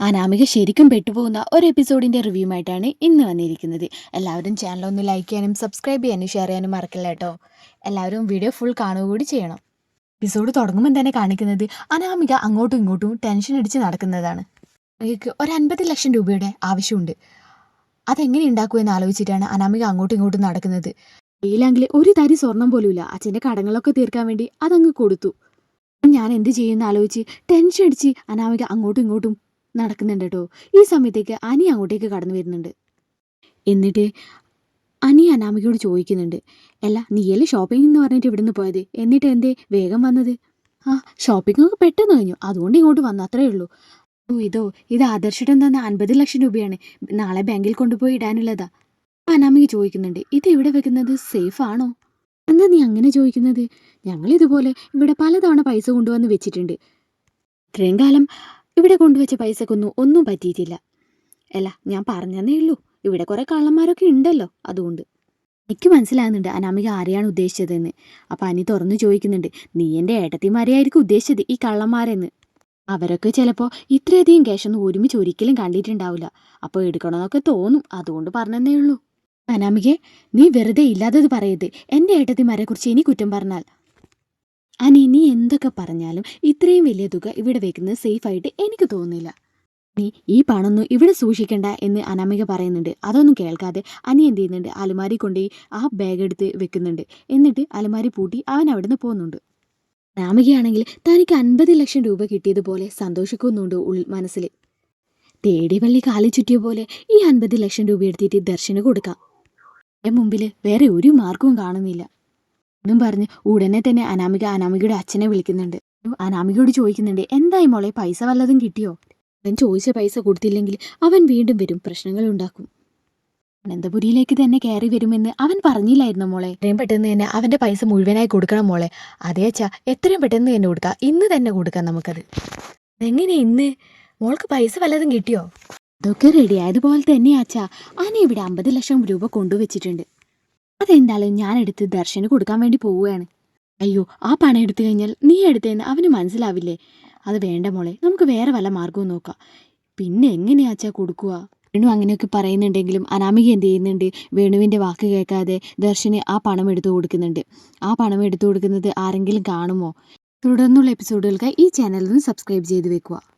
അനാമിക ശരിക്കും പെട്ടുപോകുന്ന ഒരു എപ്പിസോഡിന്റെ റിവ്യൂമായിട്ടാണ് ഇന്ന് വന്നിരിക്കുന്നത്. എല്ലാവരും ചാനൽ ഒന്ന് ലൈക്ക് ചെയ്യാനും സബ്സ്ക്രൈബ് ചെയ്യാനും ഷെയർ ചെയ്യാനും മറക്കില്ല കേട്ടോ? എല്ലാവരും വീഡിയോ ഫുൾ കാണുക കൂടി ചെയ്യണം. എപ്പിസോഡ് തുടങ്ങുമ്പോൾ തന്നെ കാണിക്കുന്നത് അനാമിക അങ്ങോട്ടും ഇങ്ങോട്ടും ടെൻഷൻ അടിച്ച് നടക്കുന്നതാണ്. അനാമികയ്ക്ക് ഒരു അൻപത് ലക്ഷം രൂപയുടെ ആവശ്യമുണ്ട്. അതെങ്ങനെ ഉണ്ടാക്കുമെന്ന് ആലോചിച്ചിട്ടാണ് അനാമിക അങ്ങോട്ടും ഇങ്ങോട്ടും നടക്കുന്നത്. കയ്യിലാണെങ്കിൽ ഒരു തരി സ്വർണം പോലുമില്ല. അച്ഛന്റെ കടങ്ങളൊക്കെ തീർക്കാൻ വേണ്ടി അതങ്ങ് കൊടുത്തു. ഞാൻ എന്ത് ചെയ്യുമെന്ന് ആലോചിച്ച് ടെൻഷൻ അടിച്ച് അനാമിക അങ്ങോട്ടും ഇങ്ങോട്ടും നടക്കുന്നുണ്ട് കേട്ടോ ഈ സമയത്തേക്ക് അനി അങ്ങോട്ടേക്ക് കടന്നു വരുന്നുണ്ട്. എന്നിട്ട് അനി അനാമികയോട് ചോദിക്കുന്നുണ്ട് അല്ല നീയല്ലേ ഷോപ്പിംഗ് എന്ന് പറഞ്ഞിട്ട് ഇവിടുന്ന് പോയത്? എന്നിട്ട് എന്തേ? വേഗം വന്നത്? ആ ഷോപ്പിംഗ് ഒക്കെ പെട്ടെന്ന് കഴിഞ്ഞു. അതുകൊണ്ട് ഇങ്ങോട്ട് വന്നു. അത്രേ ഉള്ളൂ. ഓ ഇതോ? ഇത് ആദർശിടം തന്ന അൻപത് ലക്ഷം രൂപയാണ്. നാളെ ബാങ്കിൽ കൊണ്ടുപോയി ഇടാനുള്ളതാ. അനാമിക ചോദിക്കുന്നുണ്ട് ഇത് ഇവിടെ വെക്കുന്നത്? സേഫ് ആണോ? എന്താ നീ അങ്ങനെ ചോദിക്കുന്നത്? ഞങ്ങൾ ഇതുപോലെ ഇവിടെ പലതവണ പൈസ കൊണ്ടുവന്ന് വെച്ചിട്ടുണ്ട്. ഇത്രയും കാലം ഇവിടെ കൊണ്ടുവച്ച പൈസക്കൊന്നും ഒന്നും പറ്റിയിട്ടില്ല. അല്ല ഞാൻ പറഞ്ഞതന്നേ ഉള്ളൂ. ഇവിടെ കുറെ കള്ളന്മാരൊക്കെ ഉണ്ടല്ലോ അതുകൊണ്ട്. എനിക്ക് മനസ്സിലാകുന്നുണ്ട് അനാമിക ആരെയാണ് ഉദ്ദേശിച്ചതെന്ന്. അപ്പം അനി തുറന്നു ചോദിക്കുന്നുണ്ട് നീ എന്റെ ഏട്ടത്തിമാരെയായിരിക്കും ഉദ്ദേശിച്ചത് ഈ കള്ളന്മാരെന്ന്? അവരൊക്കെ ചിലപ്പോൾ ഇത്രയധികം ക്യാഷൊന്നും ഒരുമിച്ച് ഒരിക്കലും കണ്ടിട്ടുണ്ടാവില്ല. അപ്പോൾ എടുക്കണമെന്നൊക്കെ തോന്നും അതുകൊണ്ട് പറഞ്ഞതന്നേ ഉള്ളൂ. അനാമികെ നീ വെറുതെ ഇല്ലാത്തത് പറയരുത്. എന്റെ ഏട്ടത്തിമാരെക്കുറിച്ച് ഇനി കുറ്റം പറഞ്ഞാൽ അനി നീ എന്തൊക്കെ പറഞ്ഞാലും ഇത്രയും വലിയ തുക ഇവിടെ വെക്കുന്നത് സേഫായിട്ട് എനിക്ക് തോന്നുന്നില്ല. നീ ഈ പണമൊന്നും ഇവിടെ സൂക്ഷിക്കണ്ട എന്ന് അനാമിക പറയുന്നുണ്ട്. അതൊന്നും കേൾക്കാതെ അനി എന്ത് ചെയ്യുന്നുണ്ട്? അലമാരി കൊണ്ടുപോയി ആ ബാഗ് എടുത്ത് വെക്കുന്നുണ്ട്. എന്നിട്ട് അലമാരി പൂട്ടി അവൻ അവിടുന്ന് പോകുന്നുണ്ട് അനാമികയാണെങ്കിൽ തനിക്ക് അൻപത് ലക്ഷം രൂപ കിട്ടിയതുപോലെ സന്തോഷിക്കുന്നുണ്ട് ഉൾ മനസ്സിൽ. തേടിവള്ളി കാലി ചുറ്റിയ പോലെ ഈ അൻപത് ലക്ഷം രൂപ എടുത്തിട്ട് ദർശനം കൊടുക്കാം. എന്റെ മുമ്പിൽ വേറെ ഒരു മാർഗവും കാണുന്നില്ല. എന്നും പറഞ്ഞ് ഉടനെ തന്നെ അനാമിക അനാമികയുടെ അച്ഛനെ വിളിക്കുന്നുണ്ട്. അനാമികയോട് ചോദിക്കുന്നുണ്ട് എന്തായി മോളെ പൈസ വല്ലതും കിട്ടിയോ? അവൻ ചോദിച്ച പൈസ കൊടുത്തില്ലെങ്കിൽ അവൻ വീണ്ടും വരും പ്രശ്നങ്ങൾ ഉണ്ടാക്കും. അനന്തപുരിയിലേക്ക് തന്നെ കയറി വരുമെന്ന് അവൻ പറഞ്ഞില്ലായിരുന്നു മോളെ? എത്രയും പെട്ടെന്ന് തന്നെ അവന്റെ പൈസ മുഴുവനായി കൊടുക്കണം മോളെ. അതേ അച്ഛാ എത്രയും പെട്ടെന്ന് തന്നെ കൊടുക്കാം. ഇന്ന് തന്നെ കൊടുക്കാം നമുക്കത്. എങ്ങനെ ഇന്ന്? മോൾക്ക് പൈസ വല്ലതും കിട്ടിയോ? അതൊക്കെ റെഡി ആയതുപോലെ തന്നെ അച്ഛാ. അന ഇവിടെ അമ്പത് ലക്ഷം രൂപ കൊണ്ടുവച്ചിട്ടുണ്ട്. അതെന്തായാലും ഞാൻ എടുത്ത് ദർശന് കൊടുക്കാൻ വേണ്ടി പോവുകയാണ്. അയ്യോ ആ പണം എടുത്തു കഴിഞ്ഞാൽ നീ എടുത്തതെന്ന് അവന് മനസ്സിലാവില്ലേ? അത് വേണ്ട മോളെ നമുക്ക് വേറെ വല്ല മാർഗവും നോക്കാം. പിന്നെ എങ്ങനെയാച്ചാ കൊടുക്കുക? വേണു അങ്ങനെയൊക്കെ പറയുന്നുണ്ടെങ്കിലും അനാമിക എന്ത് ചെയ്യുന്നുണ്ട്? വേണുവിന്റെ വാക്ക് കേൾക്കാതെ ദർശന് ആ പണം എടുത്തു കൊടുക്കുന്നുണ്ട്. ആ പണം എടുത്തു കൊടുക്കുന്നത് ആരെങ്കിലും കാണുമോ? തുടർന്നുള്ള എപ്പിസോഡുകൾക്ക് ഈ ചാനലിൽ നിന്ന് സബ്സ്ക്രൈബ് ചെയ്ത് വെക്കുക.